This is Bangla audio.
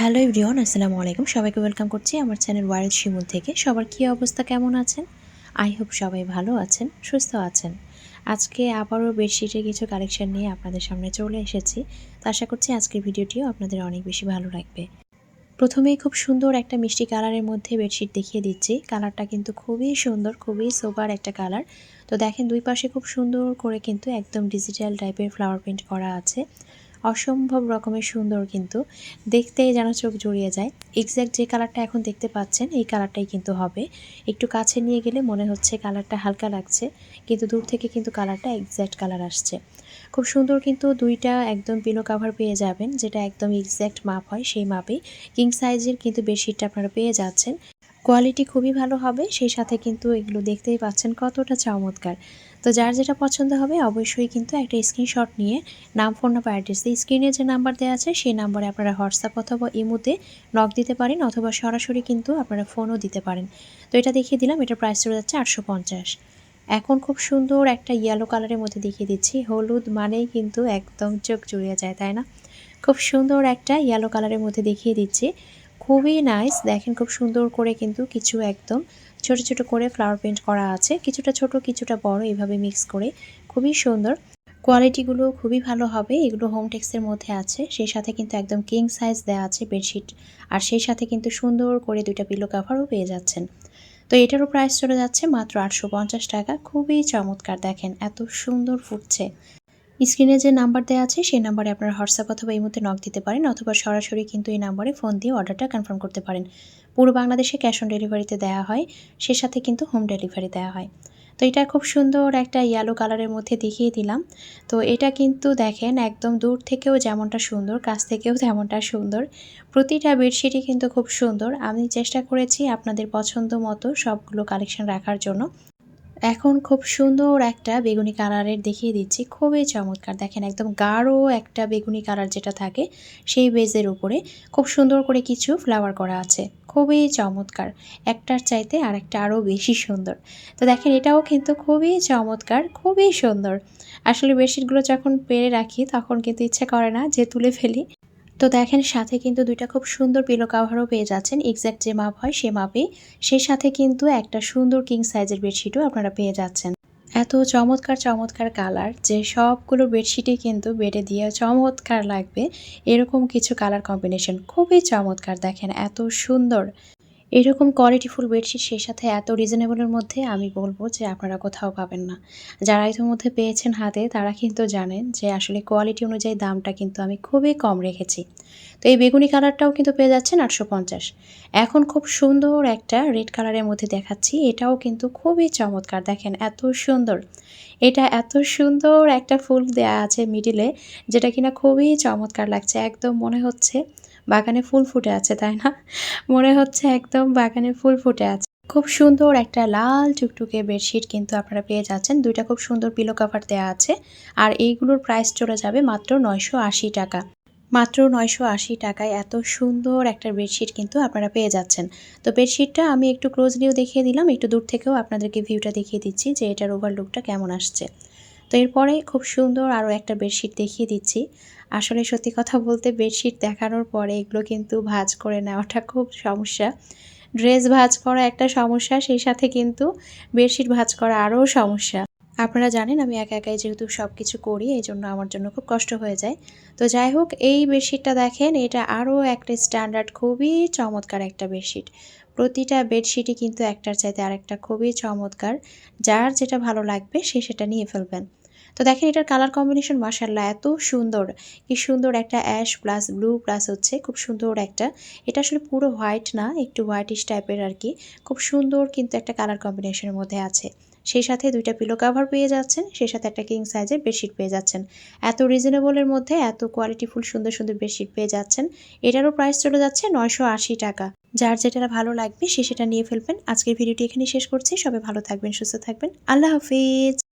হ্যালো এভরিওয়ান, আসসালামু আলাইকুম। সবাইকে ওয়েলকাম করছি আমার চ্যানেল ওয়ারেল শিমুল থেকে। সবার কী অবস্থা, কেমন আছেন? আই হোপ সবাই ভালো আছেন, সুস্থ আছেন। আজকে আবারও বেডশিটের কিছু কালেকশন নিয়ে আপনাদের সামনে চলে এসেছি। তো আশা করছি আজকের ভিডিওটিও আপনাদের অনেক বেশি ভালো লাগবে। প্রথমেই খুব সুন্দর একটা মিষ্টি কালারের মধ্যে বেডশিট দেখিয়ে দিচ্ছি। কালারটা কিন্তু খুবই সুন্দর, খুবই সোবার একটা কালার। তো দেখেন দুই পাশে খুব সুন্দর করে কিন্তু একদম ডিজিটাল টাইপের ফ্লাওয়ার প্রিন্ট করা আছে। অসম্ভব রকমের সুন্দর কিন্তু। দেখতেই যেন চোখ জুড়িয়ে যায়। এক্স্যাক্ট যে কালারটা এখন দেখতে পাচ্ছেন, এই কালারটাই কিন্তু হবে। একটু কাছে নিয়ে গেলে মনে হচ্ছে কালারটা হালকা লাগছে, কিন্তু দূর থেকে কিন্তু কালারটা এক্স্যাক্ট কালার আসছে। খুব সুন্দর কিন্তু দুইটা একদম পিলো কাভার পেয়ে যাবেন, যেটা একদম এক্স্যাক্ট মাপ হয় সেই মাপেই কিং সাইজের কিন্তু বেডশিটটা আপনারা পেয়ে যাচ্ছেন। কোয়ালিটি খুবই ভালো হবে, সেই সাথে কিন্তু এগুলো দেখতেই পাচ্ছেন কতটা চমৎকার। তো যার যেটা পছন্দ হবে অবশ্যই কিন্তু একটা স্ক্রিনশট নিয়ে, নাম ফোন নাম্বার অ্যাড্রেস দিয়ে স্ক্রিনে যে নাম্বার দেওয়া আছে, সেই নাম্বারে আপনারা হোয়াটসঅ্যাপ অথবা ইমোতে নক দিতে পারেন অথবা সরাসরি কিন্তু আপনারা ফোনও দিতে পারেন। তো এটা দেখিয়ে দিলাম, এটার প্রাইস চলে যাচ্ছে আটশো পঞ্চাশ। এখন খুব সুন্দর একটা ইয়েলো কালারের মধ্যে দেখিয়ে দিচ্ছি, হলুদ মানেই কিন্তু একদম চোখ জুড়িয়ে যায়, তাই না? খুব সুন্দর একটা ইয়েলো কালারের মধ্যে দেখিয়ে দিচ্ছি। খুবই নাইস দেখেন খুব সুন্দর করে কিন্তু কিছু একদম ছোট ছোট করে ফ্লাওয়ার প্রিন্ট করা আছে। কিছুটা ছোট, কিছুটা বড় এভাবে মিক্স করে। খুবই সুন্দর। কোয়ালিটিগুলো খুবই ভালো হবে। এগুলো হোম টেক্সের মধ্যে আছে। সেই সাথে কিন্তু একদম কিং সাইজ দেওয়া আছে বেডশিট আর সেই সাথে কিন্তু সুন্দর করে দুইটা পিলো কাভারও পেয়ে যাচ্ছেন। তো এটারও প্রাইস চলে যাচ্ছে মাত্র আটশো পঞ্চাশ টাকা। খুবই চমৎকার। দেখেন এত সুন্দর ফুটছে। স্ক্রিনে যে নাম্বার দেওয়া আছে, সেই নাম্বারে আপনারা হোয়াটসঅ্যাপ অথবা এই মুহূর্তে নক দিতে পারেন অথবা সরাসরি কিন্তু এই নাম্বারে ফোন দিয়ে অর্ডারটা কনফার্ম করতে পারেন। পুরো বাংলাদেশে ক্যাশ অন ডেলিভারিতে দেওয়া হয়, সে সাথে কিন্তু হোম ডেলিভারি দেওয়া হয়। তো এটা খুব সুন্দর একটা ইয়েলো কালারের মধ্যে দেখিয়ে দিলাম। তো এটা কিন্তু দেখেন একদম দূর থেকেও যেমনটা সুন্দর, কাছ থেকেও তেমনটা সুন্দর। প্রতিটা বেডশিটই কিন্তু খুব সুন্দর। আমি চেষ্টা করেছি আপনাদের পছন্দ মতো সবগুলো কালেকশন রাখার জন্য। এখন খুব সুন্দর একটা বেগুনি কালারের দেখিয়ে দিচ্ছি। খুবই চমৎকার। দেখেন একদম গাঢ় একটা বেগুনি কালার যেটা থাকে, সেই বেজের উপরে খুব সুন্দর করে কিছু ফ্লাওয়ার করা আছে। খুবই চমৎকার। একটার চাইতে আর একটা আরও বেশি সুন্দর। তো দেখেন, এটাও কিন্তু খুবই চমৎকার, খুবই সুন্দর। আসলে বেডশিটগুলো যখন পেরে রাখি, তখন কিন্তু ইচ্ছে করে না যে তুলে ফেলি। তো দেখেন সাথে কিন্তু দুইটা খুব সুন্দর পিলো কাভারও পেয়ে যাচ্ছেন। এক্স্যাক্ট যে মাপ হয় সে মাপে। সেই সাথে কিন্তু একটা সুন্দর কিং সাইজের বেডশিটও আপনারা পেয়ে যাচ্ছেন। এত চমৎকার চমৎকার কালার যে সবগুলো বেডশিটই কিন্তু বেডে দিয়ে চমৎকার লাগবে। এরকম কিছু কালার কম্বিনেশন খুবই চমৎকার, দেখেন এত সুন্দর। এরকম কোয়ালিটিফুল বেডশিট সেই সাথে এত রিজনেবলের মধ্যে আমি বলব যে আপনারা কোথাও পাবেন না। যারা ইতিমধ্যে পেয়েছেন হাতে, তারা কিন্তু জানেন যে আসলে কোয়ালিটি অনুযায়ী দামটা কিন্তু আমি খুবই কম রেখেছি। তো এই বেগুনি কালারটাও কিন্তু পেয়ে যাচ্ছেন আটশো পঞ্চাশ। এখন খুব সুন্দর একটা রেড কালারের মধ্যে দেখাচ্ছি, এটাও কিন্তু খুবই চমৎকার। দেখেন এত সুন্দর। এটা এত সুন্দর একটা ফুল দেয়া আছে মিডিলে, যেটা কিনা খুবই চমৎকার লাগছে। একদম মনে হচ্ছে বাগানে ফুল ফুটে আছে, তাই না? মনে হচ্ছে একদম বাগানে ফুল ফুটে আছে। খুব সুন্দর একটা লাল টুকটুকে বেডশিট কিন্তু আপনারা পেয়ে যাচ্ছেন। দুইটা খুব সুন্দর পিলো কাভার দেওয়া আছে। আর এইগুলোর প্রাইস চলে যাবে মাত্র নয়শো আশি টাকা। মাত্র নয়শো আশি টাকায় এত সুন্দর একটা বেডশিট কিন্তু আপনারা পেয়ে যাচ্ছেন। তো বেডশিটটা আমি একটু ক্লোজলিও দেখিয়ে দিলাম, একটু দূর থেকেও আপনাদেরকে ভিউটা দেখিয়ে দিচ্ছি যে এটার ওভারলুকটা কেমন আসছে। তো এরপরে খুব সুন্দর আরও একটা বেডশিট দেখিয়ে দিচ্ছি। আসলে সত্যি কথা বলতে বেডশিট দেখানোর পরে এগুলো কিন্তু ভাজ করে নেওয়াটা খুব সমস্যা। ড্রেস ভাজ করা একটা সমস্যা, সেই সাথে কিন্তু বেডশিট ভাজ করা আরও সমস্যা। আপনারা জানেন আমি একা একাই যেহেতু সব কিছু করি, এই জন্য আমার জন্য খুব কষ্ট হয়ে যায়। তো যাই হোক, এই বেডশিটটা দেখেন, এটা আরও একটা স্ট্যান্ডার্ড, খুবই চমৎকার একটা বেডশিট। প্রতিটা বেডশিটই কিন্তু একটার চাইতে আরেকটা খুবই চমৎকার। যার যেটা ভালো লাগবে সে সেটা নিয়ে ফেলবেন। তো দেখেন এটার কালার কম্বিনেশন মাসাল্লাহ এত সুন্দর। কি সুন্দর একটা অ্যাশ প্লাস ব্লু প্লাস হচ্ছে, খুব সুন্দর একটা। এটা আসলে পুরো হোয়াইট না, একটু হোয়াইটিশ টাইপের আর কি খুব সুন্দর কিন্তু একটা কালার কম্বিনেশনের মধ্যে আছে। সেই সাথে দুইটা পিলো কাভার পেয়ে যাচ্ছেন, সেই সাথে একটা কিং সাইজের বেডশিট পেয়ে যাচ্ছেন। এত রিজনেবলের মধ্যে এত কোয়ালিটিফুল সুন্দর সুন্দর বেডশিট পেয়ে যাচ্ছেন। এটারও প্রাইস চলে যাচ্ছে নয়শো আশি টাকা। যার যেটা ভালো লাগবে সে সেটা নিয়ে ফেলবেন। আজকের ভিডিওটি এখানে শেষ করছি। সবাই ভালো থাকবেন, সুস্থ থাকবেন। আল্লাহ হাফিজ।